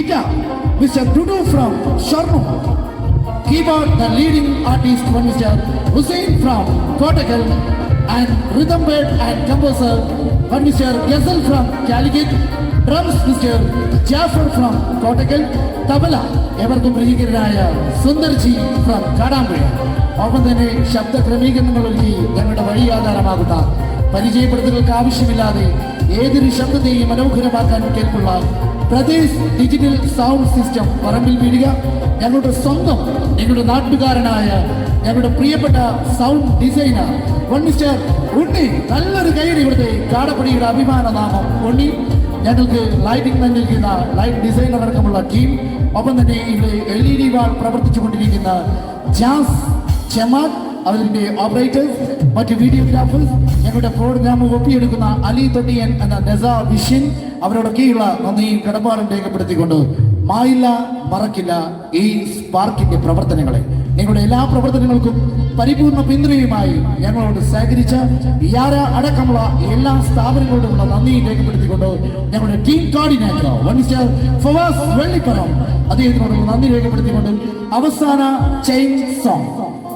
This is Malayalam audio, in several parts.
Guitar, Mr. Dudu from Sharnu. Keyboard, the leading artist, Mr. Hussein from Kottagal. And rhythm bed and composer, Mr. Ghazal from Calicut. Drums, Mr. Jafar from Kottagal. Tabla എവർക്കും പ്രിയങ്കരനായ സുന്ദർജി ഫ്രം കാടാമ്പുഴ ഒപ്പം തന്നെ ശബ്ദ ക്രമീകരണങ്ങൾ ഒരുക്കി ഞങ്ങളുടെ വഴി ആധാരമാകുന്ന പരിചയപ്പെടുത്തലുകൾക്ക് ആവശ്യമില്ലാതെ ഏതൊരു ശബ്ദത്തെയും മനോഹരമാക്കാൻ കേൾപ്പുള്ള പ്രദേശ് ഡിജിറ്റൽ സൗണ്ട് സിസ്റ്റം പറമ്പിൽ വീഴുക. ഞങ്ങളുടെ സ്വന്തം ഞങ്ങളുടെ നാട്ടുകാരനായ ഞങ്ങളുടെ പ്രിയപ്പെട്ട സൗണ്ട് ഡിസൈനർ മിസ്റ്റർ ഉണ്ണി നല്ലൊരു കൈയടി ഇവിടുത്തെ കാടപ്പടിയുടെ അഭിമാന നാമം ഉണ്ണി. ഞങ്ങൾക്ക് ലൈറ്റിംഗ് നൽകിയിരിക്കുന്ന ലൈറ്റ് ഡിസൈനർ അടക്കമുള്ള ടീം ഒപ്പം തന്നെ ഇവിടെ എൽ ഇ ഡി വാൾ പ്രവർത്തിച്ചുകൊണ്ടിരിക്കുന്ന ജാസ് ചെമാൻ അവരുടെ ഓപ്പറേറ്റേഴ്സ് മറ്റ് വീഡിയോഗ്രാഫേഴ്സ് ഞങ്ങളുടെ പ്രോഗ്രാം ഒപ്പിയെടുക്കുന്ന അലി തൊട്ടിയൻ എന്ന നസ വിഷ്യൻ അവരോടൊക്കെയുള്ള നന്ദിയും കടപ്പാടും രേഖപ്പെടുത്തിക്കൊണ്ട് മായില്ല മറക്കില്ല ഈ സ്പാർക്കിന്റെ പ്രവർത്തനങ്ങളെ. നിങ്ങളുടെ എല്ലാ പ്രവർത്തനങ്ങൾക്കും പരിപൂർണ പിന്തുണയുമായി ഞങ്ങളോട് സഹകരിച്ച യാര അടക്കമുള്ള എല്ലാ സ്ഥാപനങ്ങളോടുമുള്ള നന്ദിയും രേഖപ്പെടുത്തിക്കൊണ്ട് ഞങ്ങളുടെ team coordinator one mister Fawaz Vellipparam അദ്ദേഹത്തിനോടുള്ള നന്ദി രേഖപ്പെടുത്തിക്കൊണ്ട് അവസാന ചെയിൻ സോങ്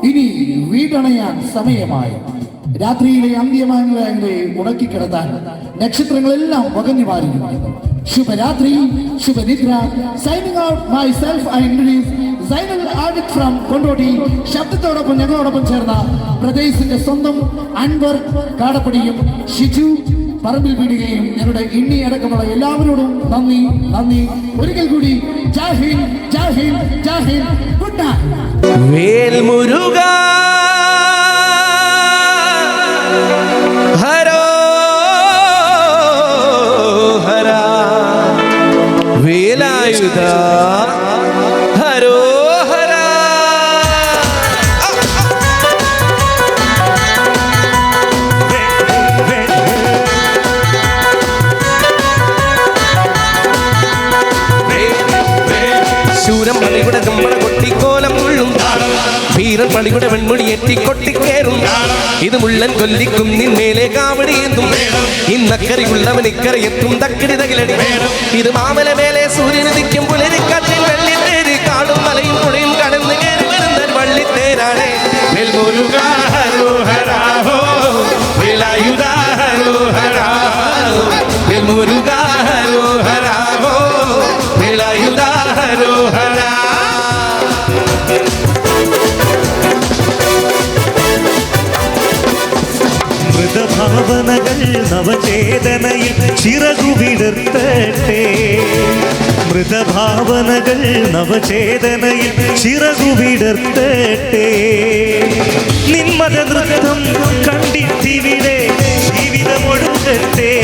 ഇനി വീടണയാൻ സമയമായി. രാത്രിയിലെ അന്ത്യമാങ്ങളെ കിടത്താൻ നക്ഷത്രങ്ങളെല്ലാം വകഞ്ഞു പാലിക്കുന്നു ശുഭരാത്രി ശുഭനിദ്ര. Signing out myself I introduce Sainal out from Kondotty ശബ്ദത്തോടൊപ്പം ഞങ്ങളോടൊപ്പം ചേർന്ന പ്രദേശത്തിന്റെ സ്വന്തം അൻവർ കാടപ്പടിയും ഷിജു പറമ്പിൽ വീടുകയും ഞങ്ങളുടെ ഇണ്ണി അടക്കമുള്ള എല്ലാവരോടും നന്ദി നന്ദി. ഒരിക്കൽ കൂടി ജാഹിൻ ജാഹിൻ ജാഹിൻ ഗുഡ് നൈറ്റ് വേൽമുരുക പണിയുടെ വെൺമുടി എത്തി കൊട്ടിക്കേറും. ഇത് മുള്ളൻ കൊല്ലിക്കും നിന്നേലെ കാവടി എന്തും ഇന്നക്കറിയുള്ളവൻ ഇക്കറി എത്തും തക്കടി തകിലടി. ഇത് മാമല മേലെ സൂര്യൻ ഉദിക്കും പുലരിക്കാറ്റിൽ വെള്ളിത്തേര് കാടും മലയും പുഴയും കടന്ന് കയറി വരുന്ന വള്ളിത്തേരാണ്. മൃതഭാവനകൾ നവചേതനയിൽ ചിറകുവിടർത്തട്ടെ മൃതഭാവനകൾ നവചേതനയിൽ ചിറകുവിടർത്തട്ടെ നിന്മത നൃത്തം കണ്ടിട്ടിവിടെ ജീവിതമൊടുക്കട്ടെ.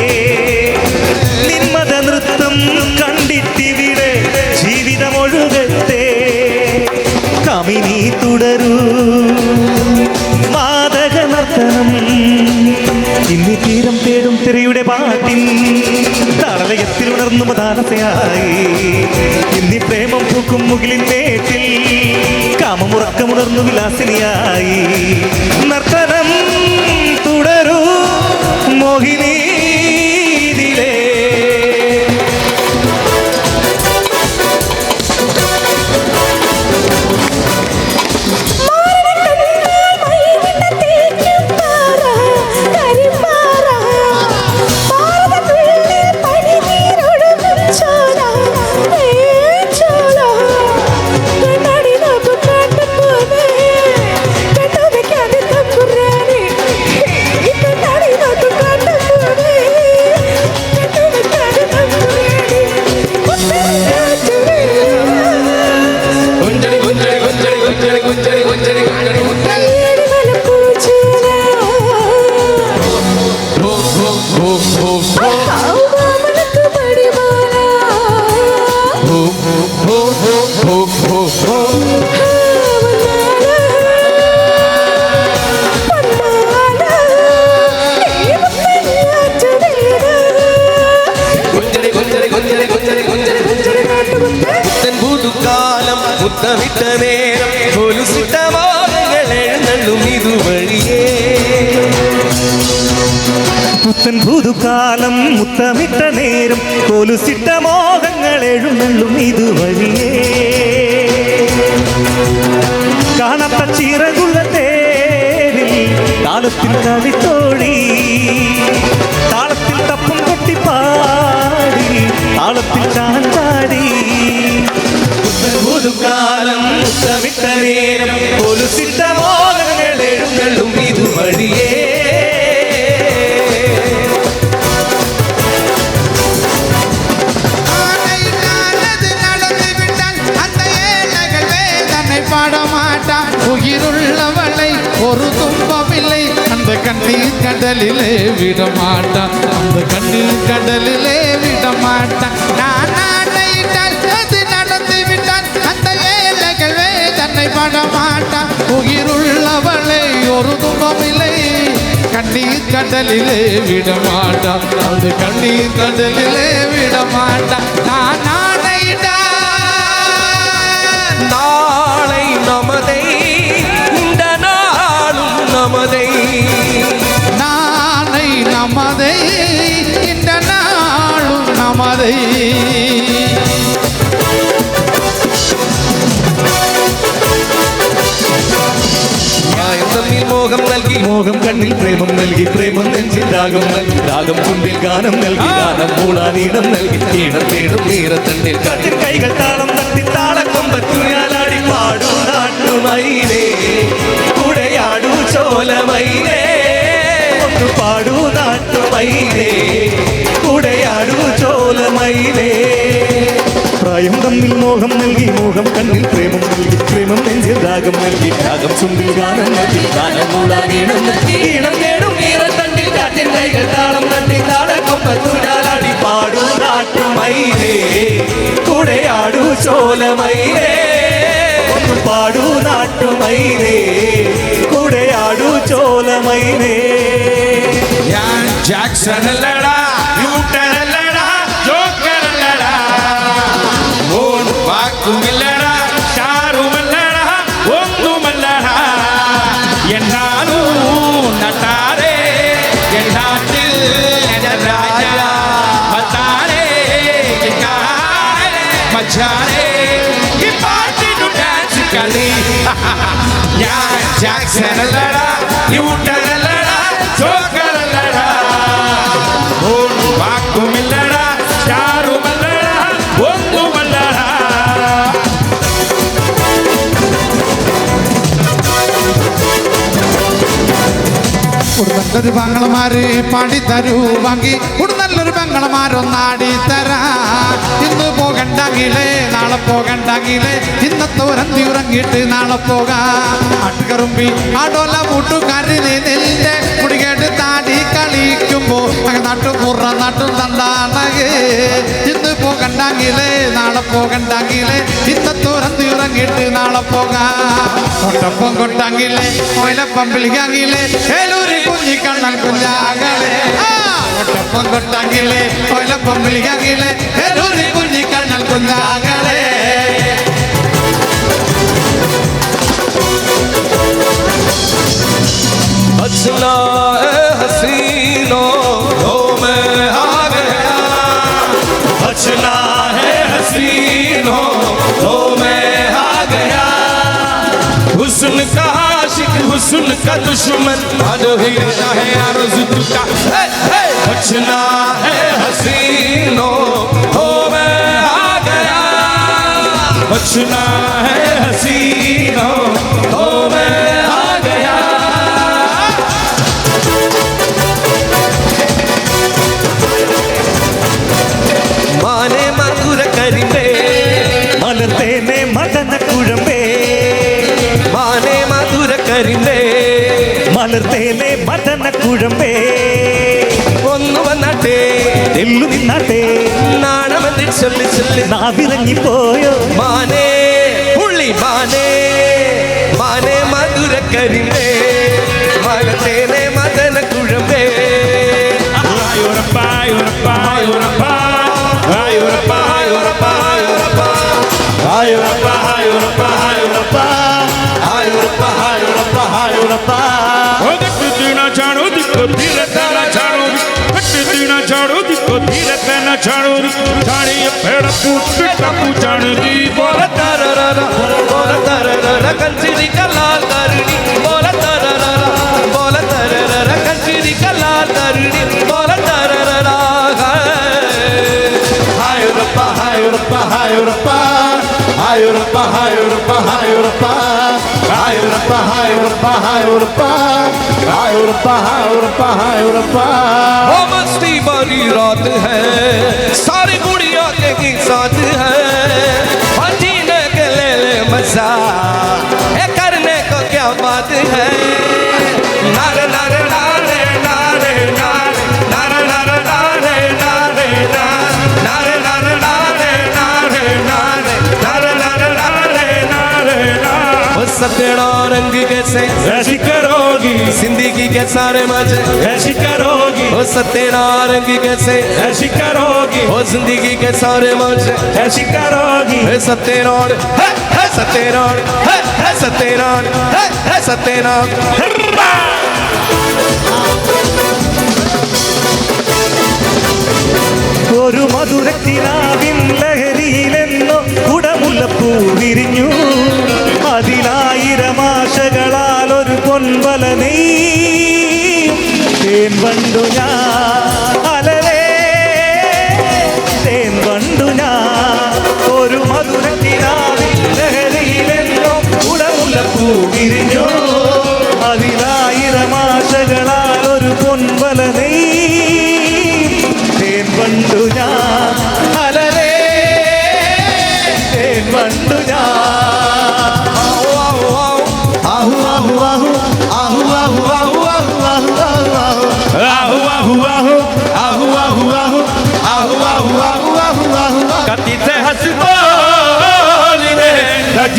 നിന്മത നൃത്തം കണ്ടിട്ടിവിടെ ജീവിതമൊഴുകട്ടെ. കമിനി തുടരൂ. തേടും തിരയുടെ പാട്ടിൻ താളലയത്തിൽ ഉണർന്നു മതാനസയായി ഇന്നി പ്രേമം പൂക്കും മുകിലിൻ മേട്ടിൽ കാമമുറക്കമുണർന്നു വിലാസിനിയായി. നർത്തനം തുടരൂ മോഹിനി. വിട്ട നേരം പോലുസിട്ട മോദങ്ങൾ എഴുന്നള്ളും ഇതുവഴിയേ. പുത്തൻ പുതുക്കാലം മുത്തമിട്ട നേരം പോലുസിട്ട മോഹങ്ങൾ എഴുന്നള്ളും ഇതുവഴിയേ. കാണാത്ത ചിറകുള്ള തേരിൽ താളത്തിൽ കളിത്തോഴി താളത്തിൽ തപ്പം കൊട്ടിപ്പാടി താളത്തിൽ ചാൻ ചാടി പുതുകാലം മുത്തമിട്ട നേരം കൊലുസിട്ട മോഹങ്ങൾ എഴുന്നള്ളും ഇതുവഴിയേ ஆனையினானது நடந்துவிட்டால் அந்த ஏழைகள் வேதனை பாடமாட்டான் உயிருள்ளவளை ஒரு துன்பமில்லை அந்த கண்ணீர் கடலிலே விடமாட்டான் அந்த கண்ணீர் கடலிலே விடமாட்டான் நான் வேதனை பாடமாட்டான் உயிருள்ளவளை ஒரு துன்பமில்லை. கண்ணீர் கடலிலே விடமாட்டான் அந்த கண்ணீர் கடலிலே விடமாட்டான் நான் ஆணையிட்டான் நாளை நமதை இந்த நாளும் நமதை. நாளை நமதை இந்த நாளும் நமதை. മോഹം നൽകി മോഹം കണ്ണിൽ പ്രേമം നൽകി പ്രേമം നെഞ്ചിൽ രാഗം നൽകി രാഗം ചുണ്ടിൽ ഗാനം നൽകി ഗാനം മൂളാനീടം നൽകി ഈണം തേടും നീറത്തണ്ടിൽ കാട്ടിൽ കാറ്റിൻ കൈകൾ താളം തട്ടി താളക്കൊമ്പത്തുയാലാടി പാടൂ നാട്ടുമൈനേ കുടയാടു ചോലമൈനേ ഒന്ന് പാടൂ നാട്ടുമൈനേ കുടയാടൂ ചോലമൈനേ പ്രായം തമ്മിൽ മോഹം നൽകി മോഹം കണ്ണിൽ പ്രേമം നൽകി ராகம் நல்கி ராகம் சும்பி கானம் நல்கி கானம் மூலாகி நல்கி இனம் தேடும் வீர தண்டில் காட்டின் கைகள் தாளம் நன்றி தாள கொப்ப துண்டாலாடி பாடு நாட்டு மயிலே. குடையாடு சோல மயிலே. பாடு நாட்டு மயிலே. குடையாடு சோல மயிலே. ஜாக்சன் அல்லடா புருஷன் இல்லடா நீ விட்டது இல்லடா ஜோக்கர் இல்லடா ஒன்று வாக்கும் இல்லடா யாரும் இல்லடா ஒன்றும் இல்லடா ഒരു നല്ലൊരു പങ്ങളമാര് പാടിത്തരൂ വാങ്ങി ഒരു നല്ലൊരു പങ്ങളമാരൊന്നാടിത്തരാ ഇന്ന് പോകണ്ടെങ്കിലേ നാളെ പോകണ്ടെങ്കിലേ ഇന്നത്തെ ഉറന്തി ഉറങ്ങിയിട്ട് നാളെ പോകാം. അട്ടുകറുമ്പി ആടോല കൂട്ടുകാരിനെ നിന്റെ കുടികേട്ട് താടി കളിക്കുമ്പോ നട്ടു പുറ നട്ടു തന്താണകേ ഇന്ന് പോകണ്ടെങ്കിലേ നാളെ പോകണ്ടെങ്കിലേ ഇന്നത്തെ ഉറന്തി ഉറങ്ങിയിട്ട് നാളെ പോകാം. കൊട്ടപ്പം കൊട്ടങ്കിലേ കൊയിലപ്പം വിളിക്കാങ്കിലേ ഏലൂരി കുഞ്ഞിക്കണ്ണൻ കുഞ്ഞാകളെ ನೋಟ ಪೊಂಗೊಟ್ಟಾಗಿಲೆ ಕೊಯ್ಲ ಪೊಂಬಿಳಿಗಾಗಿಲೆ ಹೆರೂರಿ ಕುಂಜಿ ಕಣ್ಣಲ್ ಕುಂದ आ गया अचना है हसीनो हो आ गया हुस्न का का दुश्मन। आजो ही है आरज़ू का। बचना है हसीनो। हो मैं आ गया। बचना है हसीनो। हो मैं आ गया। माने ने मदन कुड़बे माने ചൊല്ലി ചൊല്ലി നാവിറങ്ങി പോയോ മാനേ പുള്ളി മാനേ മാനേ മധുരക്കരിമേ മകത്തേനെ മദന കുഴമ്പേ ചാണോ ദിക്കു തിരത്തല ചാ ਜਾਣੀ ਭੇੜ ਪੂਟ ਟੱਪੂ ਜਾਣਦੀ ਬੋਲ ਤਰਰਰ ਬੋਲ ਤਰਰਰ ਕੰਸੀ ਦੀ ਕਲਾਲ ਕਰਨੀ ਬੋਲ ਤਰਰਰ ਬੋਲ ਤਰਰਰ ਕੰਸੀ ਦੀ ਕਲਾਲ ਕਰਨੀ ਬੋਲ ਤਰਰਰ ਹਾਏ ਰੱਬਾ ਹਾਏ ਰੱਬਾ ਹਾਏ ਰੱਬਾ ਹਾਏ ਰੱਬਾ ਹਾਏ ਰੱਬਾ ਹਾਏ ਰੱਬਾ هاي وربا هاي وربا هاي وربا هاي وربا هاي وربا هاي وربا ਉਹ ਮਸਤੀ ਵਾਲੀ ਰਾਤ ਹੈ ਸਾਰੇ ਗੁੜੀਆਂ ਤੇ ਕੀ ਸਾਥ ਹੈ ਹਾਂਜੀ ਨੇ ਕੇ ਲੈ ਲੈ ਮਜ਼ਾ नारे सतेड़ा रंग कैसे ऐसी करोगी जिंदगी के सारे मजे ऐसी करोगी ओ सतेरा रंग कैसे ऐसी करोगी ओ जिंदगी के सारे मजे ऐसी करोगी है सतेरान है है सतेरान है है सतेरान है है सतेरान ഒരു മധുരക്കിനാവിൻ ലഹരിയിലെന്നോ കുടമുലപ്പൂ വിരിഞ്ഞു അതിലായിരം വഴിയും കണ്ടു ഞാൻ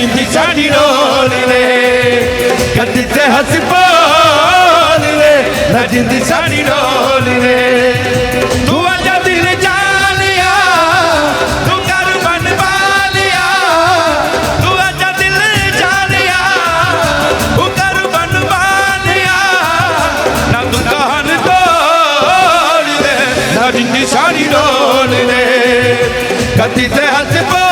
ਜਿੰਦੀ ਸਾਡੀ ਡੋਲ ਵੇ ਗੱਜ ਤੇ ਹੱਸ ਬੋਲ ਵੇ, ਨਾ ਜਿੰਦੀ ਸਾਡੀ ਡੋਲ ਵੇ। ਤੂੰ ਆਜਾ ਦਿਲ ਜਾਣਿਆ ਤੂੰ ਕਰ ਬਨ ਬਾਲਿਆ, ਤੂੰ ਆਜਾ ਤੇ ਹੱਸ ਬੋਲ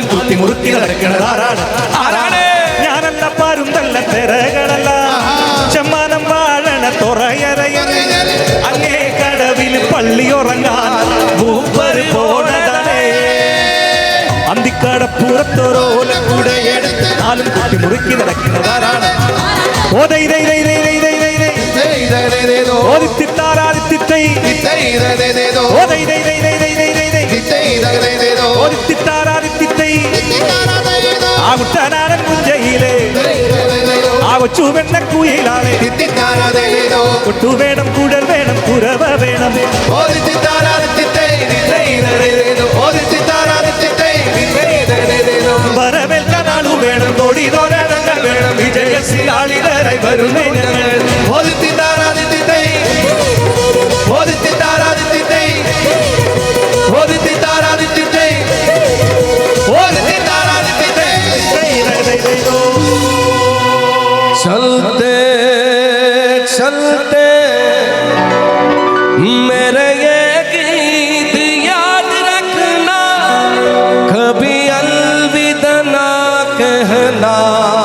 മുറികളിൽ കുത്തി മുറുക്കി നടക്കണത് ആരാണ് ആരാണ് ഞാനല്ല പാരുന്തല്ല തിരകളല്ല ചെമ്മാനം വാഴണ തുറയറയ അങ്ങേ കടവിൽ പള്ളി ഉറങ്ങാൻ മൂപ്പര് പോണതേ അന്തിക്കടപ്പുറത്തൊരോലക്കൂടെ നാലും കുട്ടി മുറുക്കി നടക്കുന്നത് ആരാണ് ഓ ദൈ ദൈ ദൈ ദൈ ദൈ ആകുട്ട നാടൻ പുഞ്ചയിലേ ആവച്ചു വെണ്ണ കുയിലാളെ കൊട്ടു വേണം കുടൽ വേണം കുരവ വേണം വരവേൽക്കാൻ ആളു വേണം കൊടി തോരണങ്ങൾ വേണം വിജയശീലാളിതരായി വരുന്നേ ഞങ്ങൾ لا